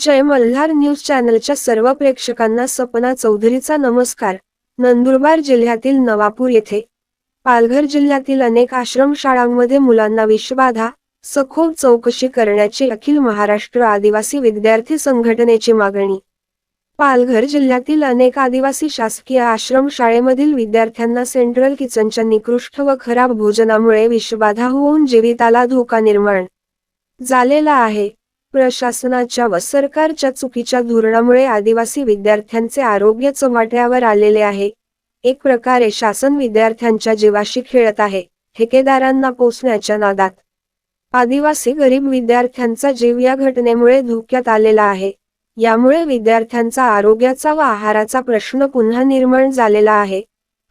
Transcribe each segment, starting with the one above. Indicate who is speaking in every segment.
Speaker 1: जय Malhar news चॅनलच्या सर्व प्रेक्षकांना सपना चौधरीचा नमस्कार. नंदुरबार जिल्ह्यातील नवापूर येथे पालघर जिल्ह्यातील अनेक आश्रमशाळांमध्ये मुलांना विषबाधा सखोल चौकशी करण्याची अखिल महाराष्ट्र आदिवासी विद्यार्थी संघटनेची मागणी. पालघर जिल्ह्यातील अनेक आदिवासी शासकीय आश्रमशाळेमधील विद्यार्थ्यांना सेंट्रल किचनच्या निकृष्ट व खराब भोजनामुळे विषबाधा होऊन जीविताला धोका निर्माण झालेला आहे. प्रशासनाच्या व सरकारच्या चुकीच्या धोरणामुळे आदिवासी विद्यार्थ्यांचे आरोग्य चव्हाट्यावर आलेले आहे. एक प्रकारे शासन विद्यार्थ्यांच्या जीवाशी खेळत आहे ठेकेदारांना पोचण्याच्या नादात. आदिवासी गरीब विद्यार्थ्यांचा जीव या घटनेमुळे धोक्यात आलेला आहे. यामुळे विद्यार्थ्यांचा आरोग्याचा व आहाराचा प्रश्न पुन्हा निर्माण झालेला आहे.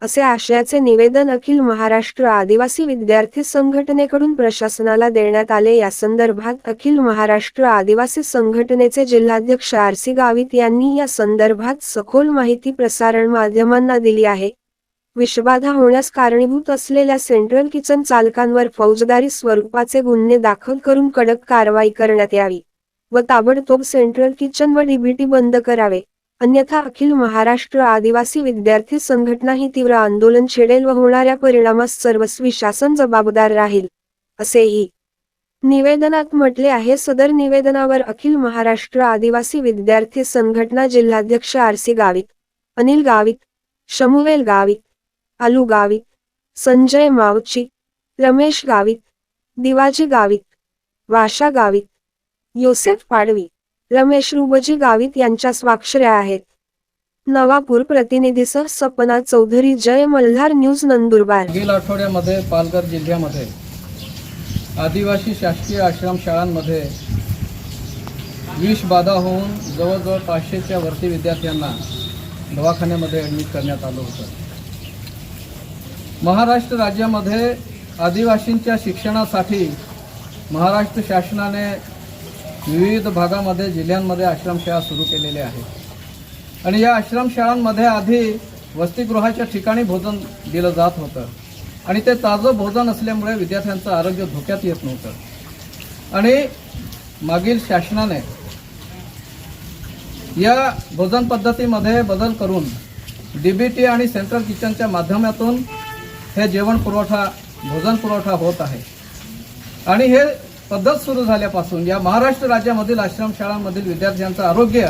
Speaker 1: असे आशयाचे निवेदन अखिल महाराष्ट्र आदिवासी विद्यार्थी संघटनेकडून प्रशासनाला देण्यात आले. या संदर्भात अखिल महाराष्ट्र आदिवासी संघटनेचे जिल्हाध्यक्ष आर सी गावित यांनी या संदर्भात सखोल माहिती प्रसारण माध्यमांना दिली आहे. विषबाधा होण्यास कारणीभूत असलेल्या सेंट्रल किचन चालकांवर फौजदारी स्वरूपाचे गुन्हे दाखल करून कडक कारवाई करण्यात यावी व ताबडतोब सेंट्रल किचन व डीबीटी बंद करावे. अन्यथा अखिल महाराष्ट्र आदिवासी विद्यार्थी संघटना ही तीव्र आंदोलन छेडेल व होणाऱ्या परिणामास सर्वस्वी शासन जबाबदार राहील असेही निवेदनात म्हटले आहे. सदर निवेदनावर अखिल महाराष्ट्र आदिवासी विद्यार्थी संघटना जिल्हाध्यक्ष आर सी गावित अनिल गावित शमुवेल गावित आलू गावित संजय मावची रमेश गावित दिवाजी गावित वाशा गावित योसेफ पाडवी रमेश रुबजी गावित यांच्या स्वाक्षऱ्या आहेत. नवापूर प्रतिनिधीसह सपना चौधरी जय मल्हार न्यूज नंदुरबार.
Speaker 2: मागील आठवड्यामध्ये पालघर जिल्ह्यामध्ये आदिवासी शासकीय आश्रमशाळांमध्ये विषबाधा होऊन जवळजवळ पाचशेच्या वरती विद्यार्थ्यांना दवाखान्यामध्ये ॲडमिट करण्यात आलं होतं. महाराष्ट्र राज्यामध्ये आदिवासींच्या शिक्षणासाठी महाराष्ट्र शासनाने विविध भागामध्ये जिल्ह्यांमध्ये आश्रमशाळा सुरू केलेल्या आहेत. आणि या आश्रमशाळांमध्ये आधी वसतिगृहाच्या ठिकाणी भोजन दिलं जात होतं. आणि ते ताजं भोजन असल्यामुळे विद्यार्थ्यांचं आरोग्य धोक्यात येत नव्हतं. आणि मागील शासनाने या भोजन पद्धतीमध्ये बदल करून डी बी टी आणि सेंट्रल किचनच्या माध्यमातून हे जेवण पुरवठा भोजन पुरवठा होत आहे. आणि हे पद्धत सुरू झाल्यापासून या महाराष्ट्र राज्यामधील आश्रमशाळांमधील विद्यार्थ्यांचं आरोग्य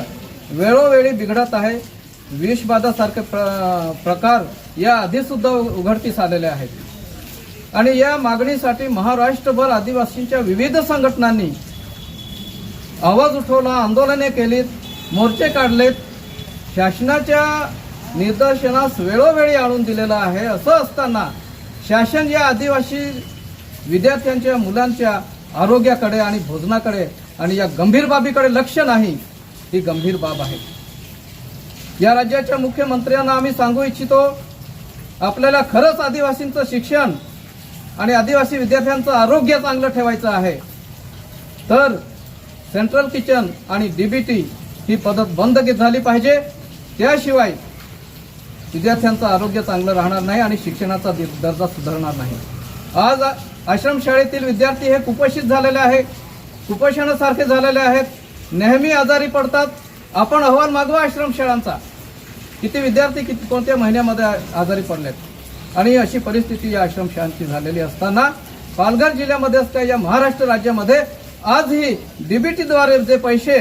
Speaker 2: वेळोवेळी बिघडत आहे. विषबाधासारखे प्र प्रकार या आधीसुद्धा उघडकीस आलेले आहेत. आणि या मागणीसाठी महाराष्ट्रभर आदिवासींच्या विविध संघटनांनी आवाज उठवला आंदोलने केलीत मोर्चे काढलेत. शासनाच्या निदर्शनास वेळोवेळी आणून दिलेलं आहे. असं असताना शासन या आदिवासी विद्यार्थ्यांच्या मुलांच्या आरोग्याकडे आणि भोजनाकडे आणि या गंभीर बाबीकडे लक्ष नाही ही गंभीर बाब आहे. या राज्याच्या मुख्यमंत्र्यांना आम्ही सांगू इच्छितो आपल्याला खरंच आदिवासींचं शिक्षण आणि आदिवासी विद्यार्थ्यांचं आरोग्य चांगलं ठेवायचं आहे. तर सेंट्रल किचन आणि डीबीटी ही पद्धत बंद झाली पाहिजे? त्याशिवाय विद्यार्थ्यांचं आरोग्य चांगलं राहणार नाही आणि शिक्षणाचा दर्जा सुधारणार नाही. आज आश्रमशाळेतील विद्यार्थी हे कुपोषित झालेले आहे. कुपोषणासारखे झालेले आहेत. नेहमी आजारी पडतात. आपण अहवाल मागवा आश्रमशाळांचा किती विद्यार्थी किती कोणत्या महिन्यामध्ये आजारी पडलेत? आणि अशी परिस्थिती या आश्रमशाळांची झालेली असताना पालघर जिल्ह्यामध्येच काय या महाराष्ट्र राज्यामध्ये आजही डीबीटीद्वारे जे पैसे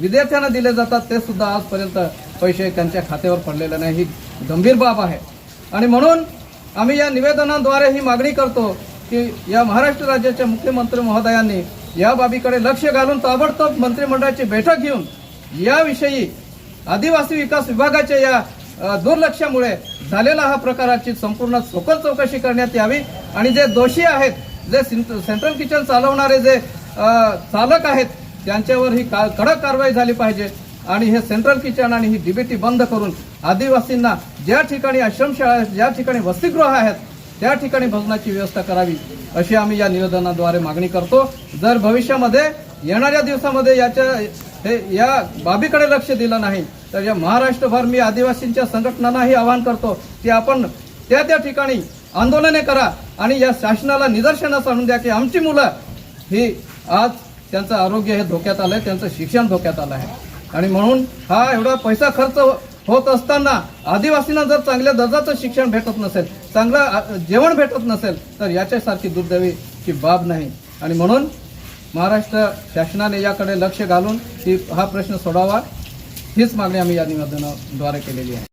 Speaker 2: विद्यार्थ्यांना दिले जातात ते सुद्धा आजपर्यंत पैसे त्यांच्या खात्यावर पडलेले नाही. ही गंभीर बाब आहे. आणि म्हणून आम्ही या निवेदनाद्वारे ही मागणी करतो की या महाराष्ट्र राज्याच्या मुख्यमंत्री महोदयांनी या बाबीकडे लक्ष घालून ताबडतोब मंत्रिमंडळाची बैठक घेऊन याविषयी आदिवासी विकास विभागाच्या या दुर्लक्षामुळे झालेला हा प्रकाराची संपूर्ण सखोल चौकशी करण्यात यावी. आणि जे दोषी आहेत जे सेंट्रल किचन चालवणारे जे चालक आहेत त्यांच्यावर ही का- कडक कारवाई झाली पाहिजे. आणि हे सेंट्रल किचन आणि ही डीबीटी बंद करून आदिवासींना ज्या ठिकाणी आश्रमशाळा आहेत ज्या ठिकाणी वसतिगृह आहेत त्या ठिकाणी भजनाची व्यवस्था करावी अशी आम्ही या निवेदनाद्वारे मागणी करतो. जर भविष्यामध्ये येणाऱ्या दिवसामध्ये याच्या हे या बाबीकडे लक्ष दिलं नाही तर या महाराष्ट्रभर मी आदिवासींच्या संघटनांनाही आवाहन करतो की आपण त्या त्या ठिकाणी आंदोलने करा आणि या शासनाला निदर्शनास आणून द्या की आमची मुलं ही आज त्यांचं आरोग्य हे धोक्यात आलं आहे त्यांचं शिक्षण धोक्यात आलं आहे आणि म्हणून हा एवढा पैसा खर्च होत असताना आदिवासींना जर चांगल्या दर्जाचं शिक्षण भेटत नसेल चांगलं जेवण भेटत नसेल तर याच्यासारखी दुर्दैवीची बाब नाही. आणि म्हणून महाराष्ट्र शासनाने याकडे लक्ष घालून ही हा प्रश्न सोडावा. हीच मागणी आम्ही या निवेदनाद्वारे केलेली आहे.